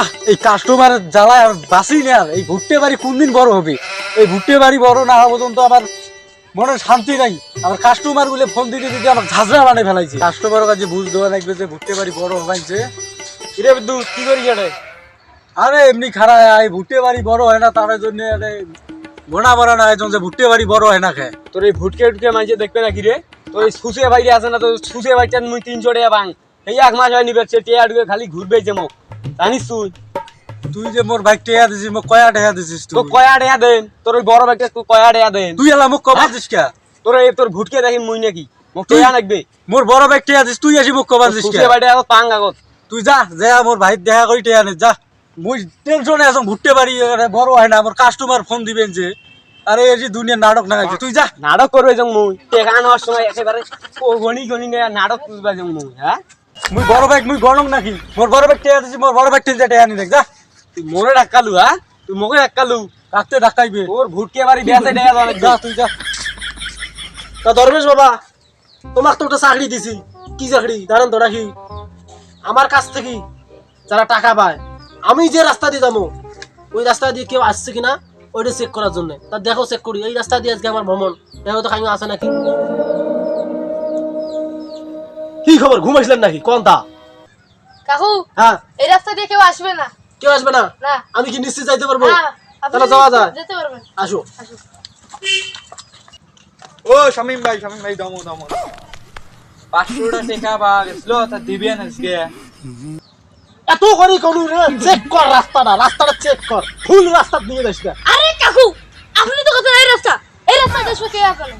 আহ এই কাস্টমার জ্বালায় আর বাঁচি না আর। এই ভুট্টে বাড়ি কোন দিন বড় হবে? এই ভুট্টে বাড়ি বড় না হওয়া পর্যন্ত আমার মনে শান্তি নাই। আমার কাস্টমারগুলো ফোন দিতে দিতে আমার ঝাঁঝরা বানিয়ে ফেলাইছে। কাস্টমারের কাছে বুঝ দেওয়া লাগবে যে ভুট্টে বাড়ি বড় হবাইছে। কিরে বিদ্যুৎ কি করি গেলে আরে এমনি খারাপ এই ভুট্টে বাড়ি বড় হয় না তার জন্য আরে গোনা বড় না একজন যে ভুট্টে বাড়ি বড় হয় না খায় তোর এই ভুটকে উটকে মাইছে দেখবে না কিরে? তোর এই সুসে বাইরে আছে না তো সুসে বাইচান মুই তিনশো টাকা বাং। এই এক মাস হয়নি বেরছে টিয়া খালি ঘুরবে যে মোক জানিস তুই? তুই যে মোর বাইক টেয়া দিছিস মোক কয়া টেয়া দিছিস তো তুই কয়া টাকা দেন তোর ওই বড় তুই কয়া টাকা দেন। তুই এলা মোক কবা দিস কে? তোর এই তোর ভুটকে দেখি মুই নাকি। মোক তুই- টিয়া লাগবে। মোর বড় বাইক টেয়া দিস তুই আসি মোক কবা দিস কে? আগত পাং আগত। তুই যা যা মোর ভাই দেখা করি টেয়া নে যা। মুই টেনশনে আছো বাড়ি এখানে বড় হয় না আমার কাস্টমার ফোন দিবেন যে। আরে এই যে দুনিয়া নাটক না তুই যা। নাটক করবে যেমন মুই। টেকা নেওয়ার সময় একেবারে গণি গণি নাটক তুলবা যেমন মুই হ্যাঁ? মুই বড় বাইক মুই গরম নাকি? মোর বড় বাইক টেয়া দিছি মোর বড় বাইক টেয়া টেয়া নি দেখ যা। তুই মোরে ডাক্কালু হ্যাঁ? তুই মোকে ডাক্কালু রাখতে ডাকাইবে তোর ভুটকে বাড়ি বেসে দেয়া যাবে। যা তুই যা। তা দরবেশ বাবা তোমার তো একটা চাকরি দিছি। কি চাকরি? জানেন তো নাকি আমার কাছ থেকে যারা টাকা পায় আমি যে রাস্তা দিয়ে যাব ওই রাস্তা দিয়ে কেউ আসছে কিনা ওইটা চেক করার জন্য। তা দেখো চেক করি। এই রাস্তা দিয়ে আজকে আমার ভ্রমণ। দেখো তো কাহিনী আছে নাকি? কি খবর? ঘুমাইছিলেন নাকি? কোন তা কাকু হ্যাঁ। এই রাস্তা দিয়ে কেউ আসবে না। কেউ আসবে না? না। আমি কি নিশ্চিত যাইতে পারব? তাহলে যাওয়া যায়। যেতে পারবেন। আসো। ও শামিম ভাই শামিম ভাই দমো দমো। পাঁচশোটা টাকা পাওয়া গেছিল তা দিবেন আজকে। এত করে কোন রে চেক কর রাস্তাটা রাস্তাটা চেক কর। ফুল রাস্তা দিয়ে যাস আরে কাকু আপনি তো কথা এই রাস্তা। এই রাস্তা দেশে কে আসবে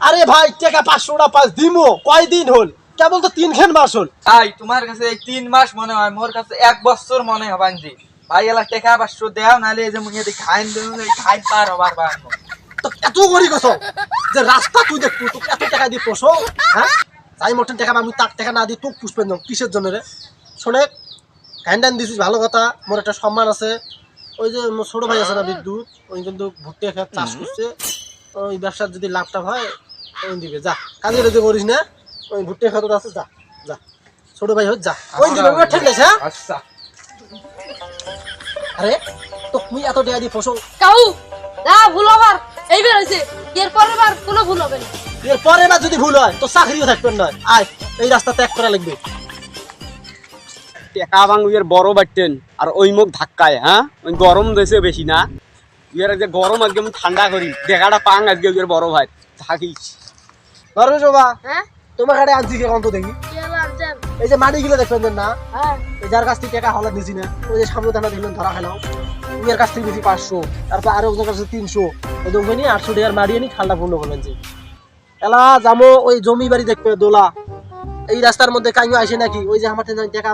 আরে ভাই টাকা পাঁচশোটা পাঁচ দিমো। কয়দিন হল? কেবল তো তিন খেন মাস হল। তাই তোমার কাছে এই তিন মাস মনে হয় মোর কাছে এক বছর মনে হবান জি ভাই এলা টাকা পাঁচশো দেও নাহলে এই যে মুই এদিকে খাইন দেব এই খাইন পার হবার বার তো এত করি গেছ যে রাস্তা তুই দেখব তোকে এত টাকা দিয়ে পোষো হ্যাঁ? তাই মতন টাকা আমি তাক টাকা না দিয়ে তোকে পুষবেন না কিসের জন্য রে? শোনে হ্যান্ডান দিছিস ভালো কথা। মোর একটা সম্মান আছে। ওই যে ছোট ভাই আছে না বিদ্যুৎ ওই কিন্তু ভুট্টে চাষ করছে। ওই ব্যবসার যদি লাভটা হয় ওই দিবে যা। কাজে যদি করিস না ওই ভুট্টে খেতে আছে যা যা। ছোট ভাই হোক যা। ওই দিবে ওই ঠিক আছে হ্যাঁ? আচ্ছা। আরে তো তুই এত দিয়ে পোষো কাকু না ভুল আমার এইবার হয়েছে এর পরের বার কোনো ভুল হবে না। এর পরে না যদি ভুল হয় তো চাকরিও থাকবেন না। আয় এই রাস্তা ত্যাগ করা লাগবে। টেকা বাং উইয়ের বড় বাটতেন আর ওই মুখ ধাক্কায় হ্যাঁ? ওই গরম দেশে বেশি না। উইয়ের আজকে গরম আজকে আমি ঠান্ডা করি। দেখাটা পাং আজকে বড় ভাই। থাকিস। তোমার আনছি দেখি? এই যে মাটি গুলো দেখবেন না? এই যার কাছ থেকে টাকা হলা দিছি না ওই যে সামনে থানা দেখলেন ধরা খেলাও। উইয়ের কাছ থেকে দিছি পাঁচশো তারপর আরও ওদের কাছে তিনশো। ওই দোকানে আটশো টাকার মারিয়ে নি খালটা পূর্ণ করবেন যে এলা যাব ওই জমি বাড়ি দেখবে দোলা। এই রাস্তার মধ্যে কাইও আসে নাকি? ওই যে আমার টাকা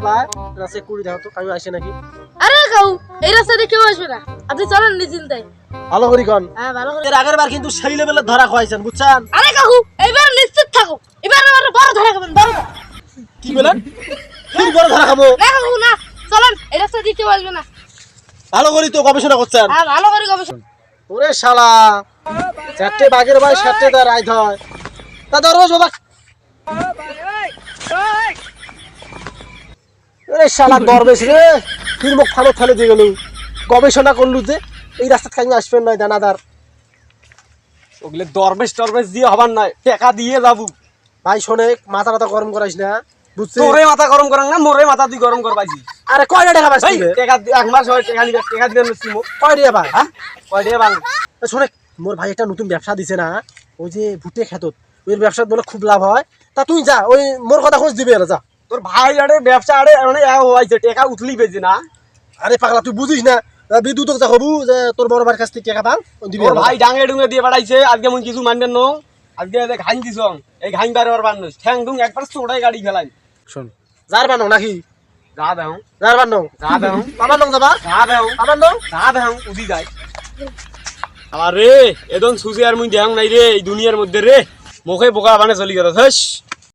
দেখো তো কাইও আসে নাকি? আরে কাকু এই কেউ আসবে না? আপনি চলেন ভালো করি কন। হ্যাঁ ভালো করে এর আগের বার কিন্তু সেই লেভেলের ধরা খাওয়াইছেন বুঝছেন কাকু এবার নিশ্চিত থাকো। এবার আমার বড় ধরা খাবেন বড় কি বলেন? বড় ধরা খাব। না কাকু না চলেন এই রাস্তা না। ভালো করি তো গবেষণা করছেন। হ্যাঁ ভালো করে গবেষণা। ওরে শালা চারটে বাঘের ভাই সাতটে তার রাইত হয়। তা ধরো বাবা। ওরে শালা দরবেশ রে। ফির মুখ ফানো ফেলে দিয়ে গেল। গবেষণা করলু যে এই রাস্তা খাই আসবেন নয় দানাদার। ওগুলো দরবেশ টরবেশ দিয়ে হবার নয় টেকা দিয়ে যাব। ভাই শোনে মাথা মাথা গরম করাইস না। বুঝছিস? তোরে মাথা গরম করাং না মোরে মাথা তুই গরম করবাইছি আরে কয়টা টাকা পাইছিস এই টেকা দি- এক মাস হয় টেকা নিবে টেকা দিবেন না সিমো। কয় টাকা ভাই হ্যাঁ? কয় বাং শোনে মোর ভাই একটা নতুন ব্যবসা দিছে না ওই যে ভুটে খেতত। ওই ব্যবসা বলে খুব লাভ হয়। তা তুই যা ওই মোর কথা খোঁজ দিবি আর যা। তোর ভাই আরে ব্যবসা আরে মানে হইছে টেকা উঠলি বেজে না। আরে পাগলা তুই বুঝিস না বিদ্যুৎ যা হবু যে তোর বড় ভাইয়ের কাছ থেকে টাকা দিবি যা। ভাই ডাঙে ডুঙে দিয়ে বেড়াইছে আজকে মুই কিছু মানবেন নো। আজকে এদের ঘাইন দিছ এই ঘাইন বারে ওর বান্নস ঠ্যাং ডুং একবার চোড়াই গাড়ি ফেলাই শোন। যার বানো নাকি? যা দেও। যার বানো যা দেও। আমার নং যাবা? যা দেও। আমার নং যা দেও উদি যায়। আরে এদন সুসি আর মুই দেও নাই রে এই দুনিয়ার মধ্যে রে। মুখে বোকা বানে চলি গেল হস